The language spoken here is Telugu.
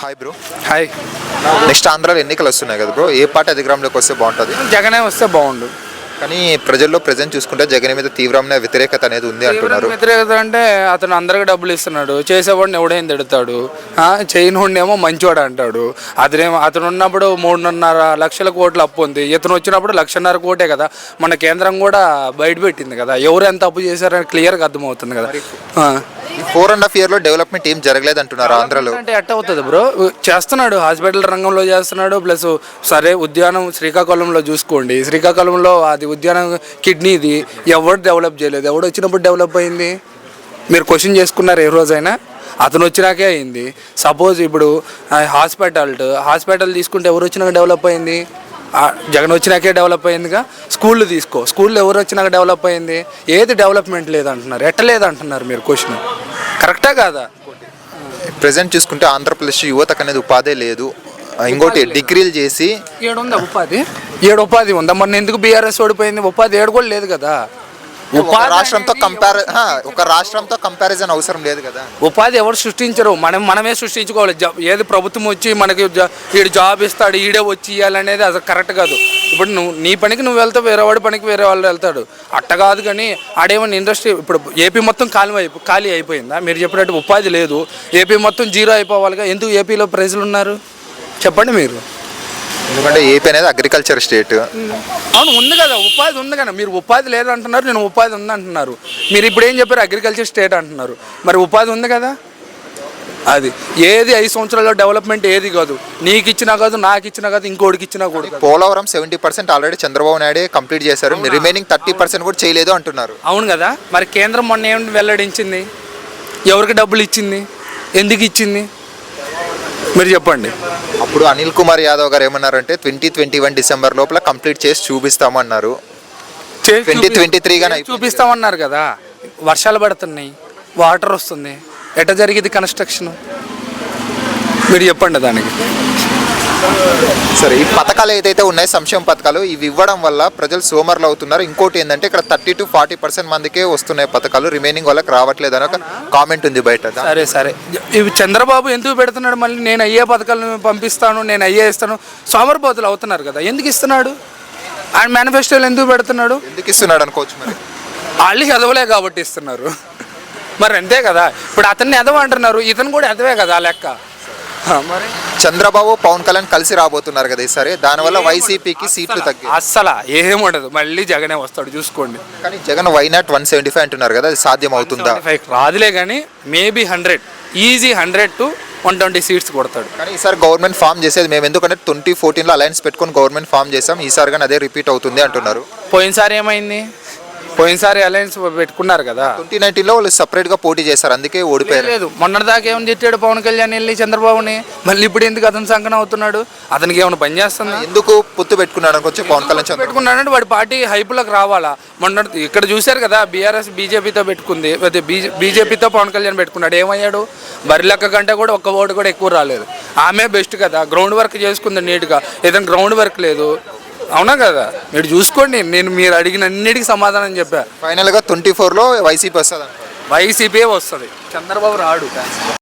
హాయ్ బ్రో హాయ్ నెక్స్ట్ ఆంధ్రాలో ఎన్నికలు వస్తున్నాయి కదా బ్రో ఏ పార్టీ అధికారంలోకి వస్తే బాగుంటుంది? జగనే వస్తే బాగుండు. కానీ ప్రజల్లో ప్రజెంట్ చూసుకుంటే జగన్ మీద తీవ్రమైన వ్యతిరేకత అనేది ఉంది అంటున్నారు. వ్యతిరేకత అంటే అతను అందరికి డబ్బులు ఇస్తున్నాడు. చేసేవాడిని ఎవడైనా తిడతాడు? చేయనోడినేమో మంచివాడు అంటాడు. అతనేమో అతను ఉన్నప్పుడు మూడున్నర లక్షల కోట్ల అప్పు ఉంది. ఇతను వచ్చినప్పుడు లక్షన్నర కోటే కదా. మన కేంద్రం కూడా బయట పెట్టింది కదా. ఎవరు ఎంత అప్పు చేశారని క్లియర్గా అర్థమవుతుంది కదా. ఈ ఫోర్ అండ్ హాఫ్ ఇయర్లో డెవలప్మెంట్ ఏం జరగలేదు అంటున్నారు ఆంధ్రాలో. అంటే ఎట్ట అవుతుంది బ్రో. చేస్తున్నాడు హాస్పిటల్ రంగంలో చేస్తున్నాడు ప్లస్ సరే ఉద్యానం శ్రీకాకుళంలో చూసుకోండి. శ్రీకాకుళంలో అది ఉద్యానం కిడ్నీది ఎవరు డెవలప్ చేయలేదు. ఎవడు వచ్చినప్పుడు డెవలప్ అయింది? మీరు క్వశ్చన్ చేసుకున్నారు ఏ రోజైనా? అతను వచ్చినాకే అయింది. సపోజ్ ఇప్పుడు హాస్పిటల్ హాస్పిటల్ తీసుకుంటే ఎవరు వచ్చినాక డెవలప్ అయింది? జగన్ వచ్చినాకే డెవలప్ అయిందిగా? స్కూళ్ళు తీసుకో. స్కూల్లో ఎవరు వచ్చినాక డెవలప్ అయింది? ఏది డెవలప్మెంట్ లేదంటున్నారు? ఎట్ట లేదంటున్నారు మీరు క్వశ్చన్ కరెక్టా కాదా? ప్రెసెంట్ చూసుకుంటే ఆంధ్రప్రదేశ్ యువతకు అనేది ఉపాధి లేదు. ఇంకోటి డిగ్రీలు చేసి ఏడు ఉందా ఉపాధి? ఏడు ఉపాధి ఉందా? మొన్న ఎందుకు బీఆర్ఎస్ ఓడిపోయింది? ఉపాధి ఏడు కూడా లేదు కదా. ఒక రాష్ట్రంతో కంపేర్ ఒక రాష్ట్రంతో కంపారిజన్ అవసరం లేదు కదా. ఉపాధి ఎవరు సృష్టించరు? మనం మనమే సృష్టించుకోవాలి. ఏది ప్రభుత్వం వచ్చి మనకి జా- ఈడు జాబ్ ఇస్తాడు ఈడే వచ్చి ఇవ్వాలనేది అది కరెక్ట్ కాదు. ఇప్పుడు నువ్వు నీ పనికి నువ్వు వెళ్తావు వేరే వాడి పనికి వేరే వాళ్ళు వెళ్తాడు. అట్ట కాదు కానీ ఆడేమన్నా ఇండస్ట్రీ ఇప్పుడు ఏపీ మొత్తం ఖాళీ అయిపో ఖాళీ అయిపోయిందా? మీరు చెప్పినట్టు ఉపాధి లేదు. ఏపీ మొత్తం జీరో అయిపోవాలిగా. ఎందుకు ఏపీలో ప్రజలు ఉన్నారు? చెప్పండి మీరు. ఎందుకంటే ఏపీ అనేది అగ్రికల్చర్ స్టేట్ అవును ఉంది కదా. ఉపాధి ఉంది కదా. మీరు ఉపాధి లేదంటున్నారు నేను ఉపాధి ఉంది అంటున్నారు మీరు ఇప్పుడు ఏం చెప్పారు? అగ్రికల్చర్ స్టేట్ అంటున్నారు. మరి ఉపాధి ఉంది కదా? అది. ఏది ఐదు సంవత్సరాల్లో డెవలప్మెంట్ ఏది కాదు. నీకు ఇచ్చినా కాదు నాకు ఇచ్చినా కాదు ఇంకోటికి ఇచ్చినా కూడా. Polavaram seventy percent already Chandrababu నాయుడే కంప్లీట్ చేశారు. రిమైనింగ్ థర్టీ పర్సెంట్ కూడా చేయలేదు అంటున్నారు. అవును కదా. మరి కేంద్రం మొన్న ఏమిటి వెల్లడించింది? ఎవరికి డబ్బులు ఇచ్చింది? ఎందుకు ఇచ్చింది? మీరు చెప్పండి. అప్పుడు అనిల్ కుమార్ యాదవ్ గారు ఏమన్నారంటే ట్వంటీ ట్వంటీ వన్ డిసెంబర్ లోపల కంప్లీట్ చేసి చూపిస్తామన్నారు. Twenty twenty three. చూపిస్తామన్నారు కదా. వర్షాలు పడుతున్నాయి వాటర్ వస్తుంది. ఎట జరిగింది కన్స్ట్రక్షన్ మీరు చెప్పండి దానికి. సరే ఈ పథకాలు ఏదైతే ఉన్నాయో సంక్షేమ పథకాలు ఇవి ఇవ్వడం వల్ల ప్రజలు సోమరులు అవుతున్నారు. ఇంకోటి ఏంటంటే ఇక్కడ థర్టీ టు ఫార్టీ పర్సెంట్ మందికే వస్తున్నాయి పథకాలు. రిమైనింగ్ వాళ్ళకి రావట్లేదు అని ఒక కామెంట్ ఉంది బయట. సరే సరే. ఇవి చంద్రబాబు ఎందుకు పెడుతున్నాడు? మళ్ళీ నేను అయ్యే పథకాలను పంపిస్తాను నేను అయ్యే ఇస్తాను. సోమరిపోతులు అవుతున్నారు కదా ఎందుకు ఇస్తున్నాడు? ఆయన మేనిఫెస్టోలు ఎందుకు పెడుతున్నాడు? ఎందుకు ఇస్తున్నాడు అనుకోవచ్చు మరి? వాళ్ళు ఎదవలే కాబట్టి ఇస్తున్నారు. మరి అంతే కదా. ఇప్పుడు అతన్ని ఎదవ అంటున్నారు ఇతను కూడా ఎదవే కదా ఆ లెక్క. మరి? చంద్రబాబు పవన్ కళ్యాణ్ కలిసి రాబోతున్నారు కదా ఈసారి. దానివల్ల వైసీపీకి సీట్లు తగ్గాయి అస్సలు ఏముండదు. మళ్ళీ జగనే వస్తాడు చూసుకోండి. కానీ Jagan why not one seventy five అంటున్నారు కదా అది సాధ్యం అవుతుందా 75 రాదులే కానీ maybe hundred. Easy hundred to one twenty seats కొడతాడు. కానీ ఈసారి గవర్నమెంట్ ఫామ్ చేసేది మేము. ఎందుకంటే ట్వంటీ ఫోర్టీన్లో అలయన్స్ పెట్టుకొని గవర్నమెంట్ ఫామ్ చేసాం ఈసారి కానీ అదే రిపీట్ అవుతుంది అంటున్నారు. పోయినసారి ఏమైంది? పోయినసారి అలయన్స్ పెట్టుకున్నారు కదా. ట్వంటీ నైన్టీన్లో వాళ్ళు సపరేట్గా పోటీ చేశారు అందుకే ఓడిపోయారు. లేదు మొన్నటిదాకా ఏమని తిట్టాడు పవన్ కళ్యాణ్ వెళ్ళి చంద్రబాబుని? మళ్ళీ ఇప్పుడు ఎందుకు అతను సంకన అవుతున్నాడు? అతనికి ఏమైనా పని చేస్తుందా? ఎందుకు పొత్తు పెట్టుకున్నాడు అనుకోవచ్చు పవన్ కళ్యాణ్ పెట్టుకున్నాడంటే వాడి పార్టీ హైపులకు రావాలా? మొన్న ఇక్కడ చూశారు కదా బీఆర్ఎస్ బీజేపీతో పెట్టుకుంది అదే బీజే బీజేపీతో పవన్ కళ్యాణ్ పెట్టుకున్నాడు. ఏమయ్యాడు? బరి లెక్క కంటే కూడా ఒక్క ఓటు కూడా ఎక్కువ రాలేదు. ఆమె బెస్ట్ కదా గ్రౌండ్ వర్క్ చేసుకుంది నీట్గా. ఏదైనా గ్రౌండ్ వర్క్ లేదు. అవునా కదా? మీరు చూసుకోండి నేను మీరు అడిగిన అన్నిటికీ సమాధానం చెప్పా. ఫైనల్గా ట్వంటీ ఫోర్లో వైసీపీ వస్తుంది వైసీపీ వస్తుంది. చంద్రబాబు రాడు.